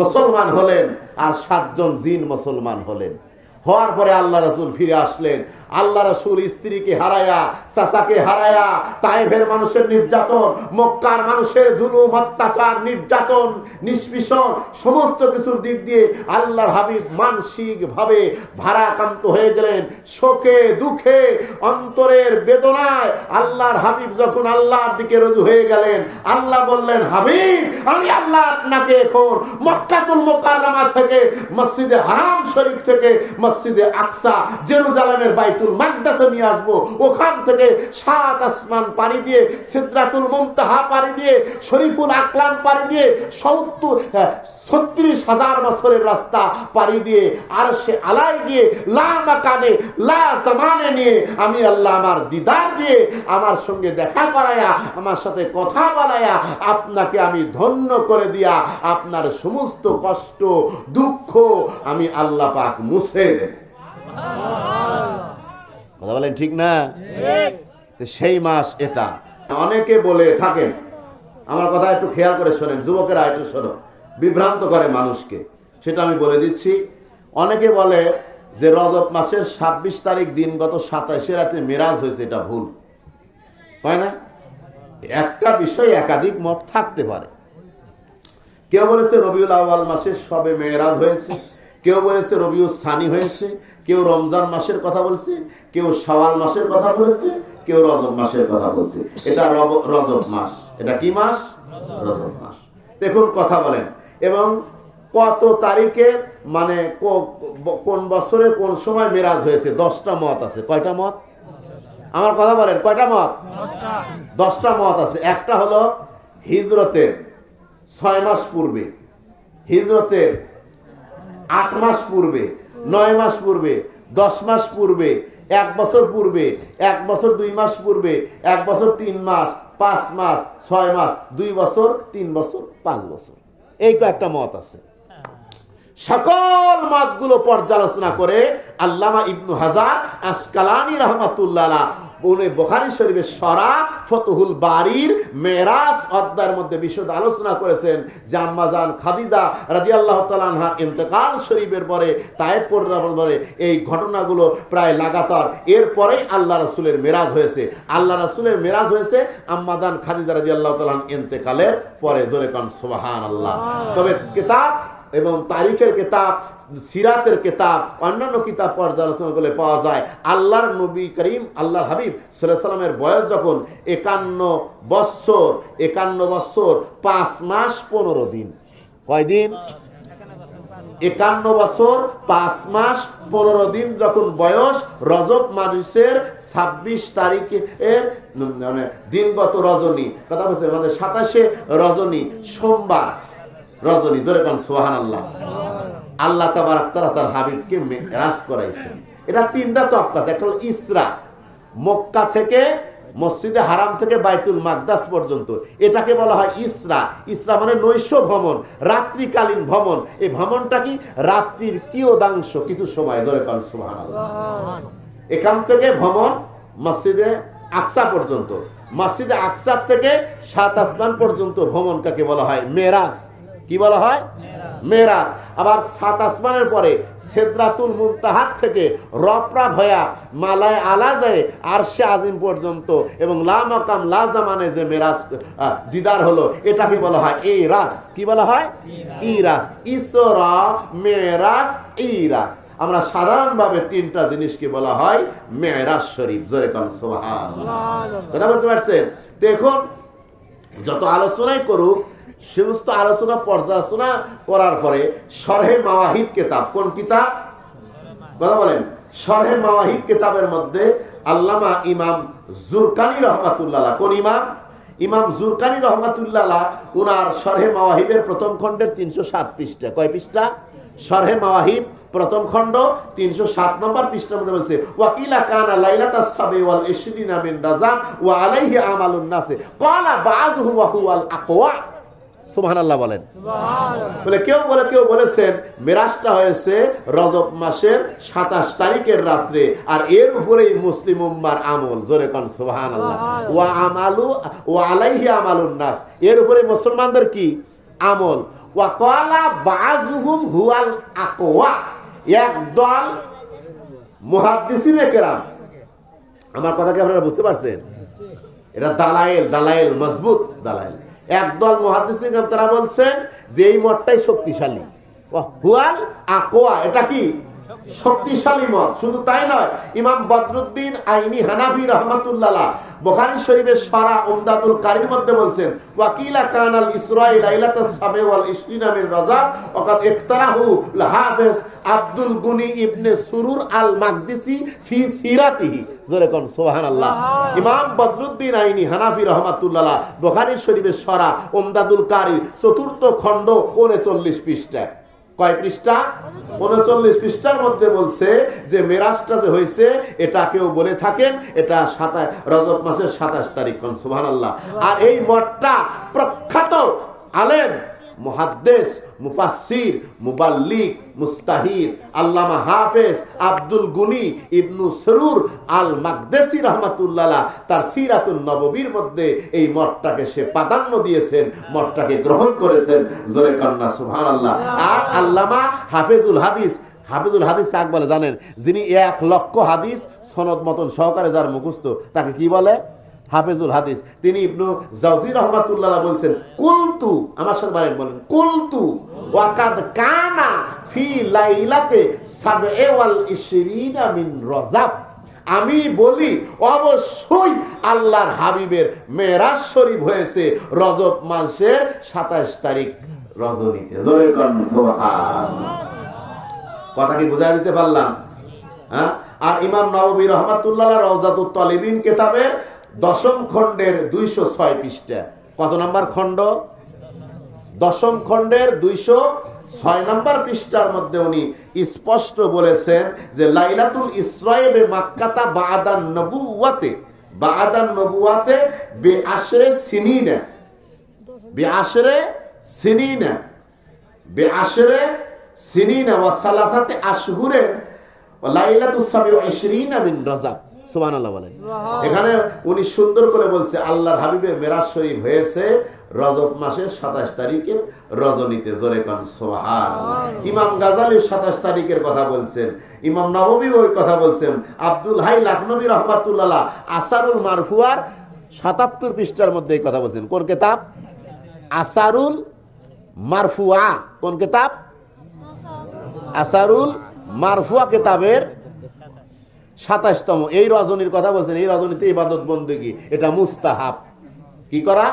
মুসলমান হলেন আর সাতজন জিন মুসলমান হলেন। হওয়ার পরে আল্লাহ রসুল ফিরে আসলেন। আল্লাহ রসুল স্ত্রীকে হারায়া, চাচাকে হারায়া তাইভের মানুষের নির্যাতন, মক্কার মানুষের জুলুম, অত্যাচার, নির্যাতন, নিষ্পিষণ, সমস্ত কিছুর দিক দিয়ে আল্লাহর হাবিব মানসিক ভাবে ভারাক্রান্ত হয়ে গেলেন। শোকে, দুঃখে, অন্তরের বেদনায় আল্লাহর হাবিব যখন আল্লাহর দিকে রুজু হয়ে গেলেন, আল্লাহ বললেন, হাবিব, আমি আল্লাহ আপনাকে এখন মক্কাতুল মোকাররমা থেকে, মসজিদে হারাম শরীফ থেকে মসজিদে আকসা, জেরুজালেমের বাইতুল মাকদাসে নিয়ে আসব। ওখান থেকে সাত আসমান পাড়ি দিয়ে, সিদ্রাতুল মুমতাহা পাড়ি দিয়ে, শরীফুল আকলাম পাড়ি দিয়ে, সত্তর ছত্রিশ হাজার বছরের রাস্তা পাড়ি দিয়ে আর সে আলাই গিয়ে, লা মাকানে লা জামানে নিয়ে আমি আল্লাহ আমার দিদার দিয়ে আমার সঙ্গে দেখা করায়া, আমার সাথে কথা বলায়া, আপনাকে আমি ধন্য করে দিয়া আপনার সমস্ত কষ্ট, দুঃখ আমি আল্লাহ পাক মুছে কথা বলেন ঠিক না? সেই মাস এটা। অনেকে বলে থাকেন, আমার কথা একটু খেয়াল করে শোনেন, যুবকেরা একটু শোনো, বিভ্রান্ত করে মানুষকে। সেটা আমি বলে দিচ্ছি। অনেকে বলে যে রজব মাসের ছাব্বিশ তারিখ দিন গত সাতাশে রাতে মেরাজ হয়েছে, এটা ভুল। তাই না? একটা বিষয় একাধিক মত থাকতে পারে। কেউ বলেছে রবিউল আওয়াল মাসের সবে মেয়েরাজ হয়েছে। কেউ বলেছে রবিউল সানি হয়েছে, কেউ রমজান মাসের কথা বলছে, কেউ সওয়াল মাসের কথা বলেছে, কেউ রজব মাসের কথা বলছে। এটা রজব মাস। এটা কি মাস? রজব মাস। দেখুন কথা বলেন। এবং কত তারিখে মানে কোন বছরে কোন সময় মেরাজ হয়েছে? দশটা মত আছে। কয়টা মত? আমার কথা বলেন, কয়টা মত? দশটা মত আছে। একটা হলো হিজরতের ছয় মাস পূর্বে। হিজরতের আট মাস পূর্বে, নয় মাস পূর্বে, দশ মাস পূর্বে, এক বছর পূর্বে, এক বছর দুই মাস পূর্বে, এক বছর তিন মাস, পাঁচ মাস, ছয় মাস, দুই বছর, তিন বছর, পাঁচ বছর। এই কয়েকটা মত আছে। সকল মতগুলো পর্যালোচনা করে আল্লামা ইবনু হাজার আসকালানি রহমাতুল্লাহ উনি বোখারি শরীফের সরা ফতুহুল বাড়ির মেরাজ অধ্যায়ের মধ্যে বিশদ আলোচনা করেছেন যে আম্মাজান খাদিজা রাজি আল্লাহ তালানহার ইন্তেকাল শরীফের পরে তায়েব পরে এই ঘটনাগুলো প্রায় লাগাতার। এরপরেই আল্লাহ রসুলের মেরাজ হয়েছে। আল্লাহ রসুলের মেরাজ হয়েছে আম্মাদান খাদিজা রাজি আল্লাহ তালান ইন্তেকালের পরে। জোরে কান সুবাহান আল্লাহ তবে কিতাব এবং তারিখের কেতাব, সিরাতের কেতাব, অন্যান্য কিতাব পর্যালোচনা করলে পাওয়া যায়। আল্লাহর নবী করিম, আল্লাহর হাবিব সাল্লাহ সাল্লামের বয়স যখন একান্ন বৎসর একান্ন বৎসর পাঁচ মাস পনেরো দিন। কয়দিন একান্ন বছর, পাঁচ মাস পনেরো দিন যখন বয়স, রজব মানুষের ছাব্বিশ তারিখের মানে দিনগত রজনী। কথা বলছে মানে সাতাশে রজনী, সোমবার। রজনী জোরে কান সোহান আল্লাহ আল্লাহ তাবার তারা তার হাবিবকে রাজ করাইছেন এটা তিনটা একটা হলো ইসরা মক্কা থেকে মসজিদে হারাম থেকে বাইতুল মাকদাস পর্যন্ত। এটাকে বলা হয় ইসরা। ইসরা মানে নৈশ ভ্রমণ রাত্রিকালীন ভ্রমণ। এই ভ্রমণটা কি? রাত্রির কিয়দাংশ কিছু সময় ধরে কান এখান থেকে ভ্রমণ মসজিদে আকসা পর্যন্ত। মসজিদে আকসার থেকে সাত আসমান পর্যন্ত ভ্রমণ কাকে বলা হয়? মেরাজ। কি বলা হয়? মেরাজ। আবার সাত আসমানের পরে সেদ্রাতুল মুমতাহাত থেকে রপরা ভয়া মালায় আলা যায় আরশে আজিম পর্যন্ত এবং লা মাকাম লা জামানে যে মেরাজ দিদার হলো এটাকে বলা হয়? এই রাস কি বলা হয়? ইরাস ইসরা মেরাজ ইরাস আমরা সাধারণভাবে তিনটা জিনিসকে বলা হয় মেরাজ শরীফ। জোরে কান সোহান কথা বুঝতে পারছেন? দেখুন যত আলোচনাই করুক সমস্ত আলোচনা, পর্যালোচনা করার পরে সরহে মাওয়াহিদ কেতাব, কোন কিতাব? কথা বলেন সরহে মাওয়াহিদ কেতাবের মধ্যে আল্লামা ইমাম জুরকানি রহমাতুল্লাহ, কোন ইমাম? ইমাম জুরকানি রহমাতুল্লাহ উনার সরহে মাওয়াহিবের প্রথম খণ্ডের তিনশো সাত পৃষ্ঠা। কয় পৃষ্ঠা? সরহে মাওয়াহিব প্রথম খণ্ড তিনশো সাত নম্বর পৃষ্ঠার মধ্যে বলছে, ওয়াকিলা কানা লাইলাতা সাবে ওয়াল ইশরিনা মিন রাজাব ওয়া আলাইহি আমালুন নাসে। ক্বালা বাযুহু ওয়া হুয়াল আকওয়া। সুবহানাল্লাহ বলেন। বলে কেউ বলে কেউ বলেছেন মেরাজটা হয়েছে রজব মাসের সাতাশ তারিখের রাত্রে আর এর উপরেই মুসলিম উম্মার আমল। জোরে কন সুবহান আল্লাহ ওয়া আমালু ও আলাইহি আমালুন নাস। এর উপরে মুসলমানদের কি? আমল। ওয়াকালা বাজুহুম হুয়াল আকওয়া। একদল মুহাদ্দিসিনে কেরাম। আমার কথা কি আপনারা বুঝতে পারছেন? এটা দালায়েল দালায়েল মজবুত দালায়েল একদল কেরাম তারা বলছেন যে এই মঠটাই শক্তিশালী। হুয়াল আকোয়া এটা কি? শক্তিশালী মত। শুধু তাই নয় ইমাম বদরুদ্দিন আইনি হানাফি রহমাতুল্লাহ বুখারী শরীফের সারা উমদাতুল কারীর মধ্যে বলছেন ওয়াকিলা কানাল ইসরাঈল লাইলাতাস সাবে ওয়াল ইশরিনা মিন রাজাব ওয়াকাদ ইখতারাহু হাফেজ আব্দুল গুনি ইবনে সুরুর আল মাকদিসি ফি সিরাতিহি। জোরে কোন সুবহানাল্লাহ। ইমাম বদরুদ্দিন আইনি হানাফি রহমাতুল্লাহ বুখারী শরীফের সারা উমদাতুল কারীর চতুর্থ খণ্ড 39 পৃষ্ঠা কয় পৃষ্ঠা? উনচল্লিশ পৃষ্ঠার মধ্যে বলছে যে, মেরাজটা যে হয়েছে, এটা কেউ বলে থাকেন, এটা সাতাশ রজত মাসের সাতাশ তারিখ সুহান আল্লাহ আর এই মঠটা প্রখ্যাত আলেম মুহাদ্দেস, মুফাসসির, মুবাল্লিক মুস্তাহিদ আল্লামা হাফেজ, আব্দুল গুনি, ইবনু সরুর আল মাকদেসি রহমাতুল্লাহ, তার সিরাতুন নববীর মধ্যে এই মঠটাকে সে প্রাধান্য দিয়েছেন, মঠটাকে গ্রহণ করেছেন। জোরে কন্যা সুবহান আল্লাহ আর আল্লামা হাফেজুল হাদিস, হাফিজুল হাদিস কাক বলে জানেন? যিনি এক লক্ষ হাদিস সনদ মতন সহকারে যার মুখস্থ, তাকে কি বলে? হাফেজুল হাদিস। তিনি ইবনু জাউজি রহমাতুল্লাহ বলছেন, কুলতু, আমার সাথে বলেন বলেন, কুলতু ওয়াকাদ কানা ফি লাইলাতে সাবএ ওয়াল ইশরিনা মিন রজাব। আমি বলি, অবশ্যই আল্লাহর হাবিবের মেরাজ শরীফ হয়েছে রজব মাসের সাতাশ তারিখ রজনীতে। জোরে কথা কি বুঝাই দিতে পারলাম? হ্যাঁ? আর ইমাম নববী রহমাতুল্লাহ রওজাতুত তলিবিন কেতাবের দশম খণ্ডের দুইশো ছয় পৃষ্ঠা। কত নম্বর খণ্ড? দশম খণ্ডের দুইশো ছয় নম্বর পৃষ্ঠার মধ্যে উনি স্পষ্ট বলেছেন যে লাইলাতুল ইসরায়েবে মাক্কাতা বাদান নবুয়াতে বাদান নবুয়াতে বে আশরে সিনিনা বে আশরে সিনিনা বে আশরে সিনিনা ওয়া সালাসাতে আশহুরেন লাইলাতুস সাবিউ ইশরিনা মিন রাজাব। বলেন। এখানে উনি সুন্দর করে বলছে আল্লাহর হাবিবের মেরাজ শরীফ হয়েছে রজব মাসের সাতাশ তারিখের রজনীতে জোরে কন সোহান ইমাম গাজালি সাতাশ তারিখের কথা বলছেন ইমাম নববী ওই কথা বলছেন আব্দুল হাই লাখনবী রহমাতুল্লাহ আসারুল মারফুয়ার সাতাত্তর পৃষ্ঠার মধ্যে এই কথা বলছেন। কোন কেতাব? আসারুল মারফুয়া। কোন কেতাব? আসারুল মারফুয়া কেতাবের সাতাশতম। এই রজনীর কথা বলছেন, এই রজনীতে ইবাদত বন্দেগি এটা মুস্তাহাব। কি করা?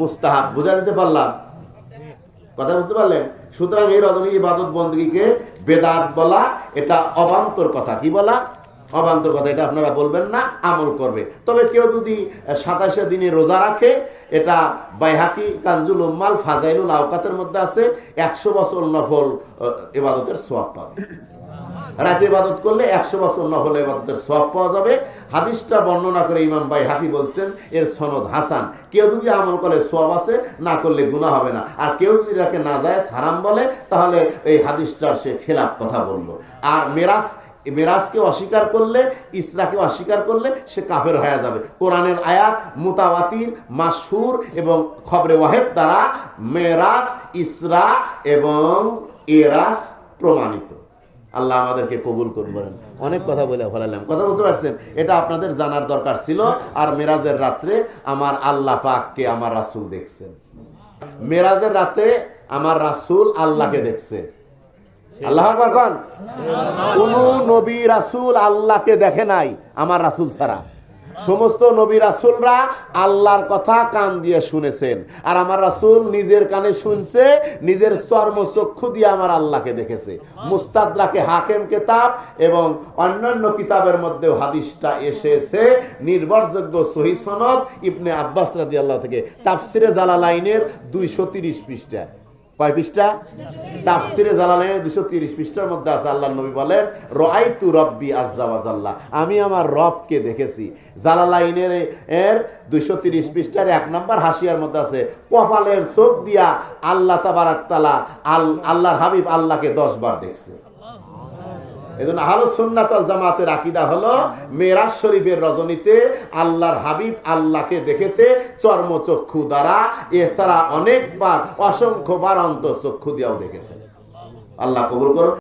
মুস্তাহাব। বুঝা নিতে পারলাম? কথা বুঝতে পারলেন? সুতরাং এই রজনী ইবাদত বন্দীকে বেদাত বলা, এটা অবান্তর কথা। কি বলা? অবান্তর কথা, এটা আপনারা বলবেন না, আমল করবে। তবে কেউ যদি সাতাশে দিনে রোজা রাখে, এটা বাইহাকি, কানজুল, উম্মাল, ফাজাইলুল আওকাতের মধ্যে আছে, একশো বছর নফল ইবাদতের সোয়াব পাবে। রাতে ইবাদত করলে একশো বছর নফল ইবাদতের সব পাওয়া যাবে। হাদিসটা বর্ণনা করে ইমাম ভাই হাফি বলছেন, এর সনদ হাসান। কেউ যদি আমল করে সব আছে, না করলে গুণা হবে না। আর কেউ যদি এটাকে না যায় হারাম বলে, তাহলে এই হাদিসটার সে খেলাপ কথা বলল। আর মেরাজ, মেরাজকে অস্বীকার করলে, ইসরাকে অস্বীকার করলে সে কাফের হয়ে যাবে। কোরআনের আয়াত, মুতাওয়াতির মাসুর এবং খবরে ওয়াহেদ দ্বারা মেরাজ, ইসরা এবং এরাস প্রমাণিত। আল্লাহ আমাদেরকে কবুল করবেন। অনেক কথা বলে ফেলালাম। কথা বুঝতে পারছেন? এটা আপনাদের জানার দরকার ছিল। আর মেরাজের রাত্রে আমার আল্লাহ পাককে আমার রাসুল দেখছেন। মেরাজের রাতে আমার রাসুল আল্লাহকে দেখছে। আল্লাহ কোন নবী রাসুল আল্লাহকে দেখে নাই, আমার রাসুল ছাড়া। সমস্ত নবী রাসুলরা আল্লাহর কথা কান দিয়ে শুনেছেন। আর আমার রাসুল নিজের কানে শুনছে, নিজের চর্মচক্ষু দিয়ে আমার আল্লাহকে দেখেছে। মুস্তাদরাকে হাকেম কেতাব এবং অন্যান্য কিতাবের মধ্যেও হাদিসটা এসেছে। নির্ভরযোগ্য সহি সনদ ইবনে আব্বাস রাদি আল্লাহ থেকে। তাফসিরে জালালাইনের দুইশো তিরিশ পৃষ্ঠা কয় পৃষ্ঠা? তাফসিরে জালালের দুশো তিরিশ পৃষ্ঠার মধ্যে আছে আল্লাহ নবী বলেন, রআইতু রব্বি আমি আমার রবকে দেখেছি। জালালাইনের এর দুশো তিরিশ পৃষ্ঠার এক নম্বর হাসিয়ার মধ্যে আছে, কপালের চোখ দিয়া আল্লাহ তাবারাক আল আল্লাহর হাবিব আল্লাহকে দশ বার দেখছে। এই আহল সুন্নাতাল জামাতের আকিদা হলো মেরাজ শরীফের রজনীতে আল্লাহর হাবিব আল্লাহকে দেখেছে চর্মচক্ষু দ্বারা। এছাড়া অনেকবার, অসংখ্যবার অন্তঃচক্ষু দিয়েও দেখেছে। আল্লাহ কবুল করুন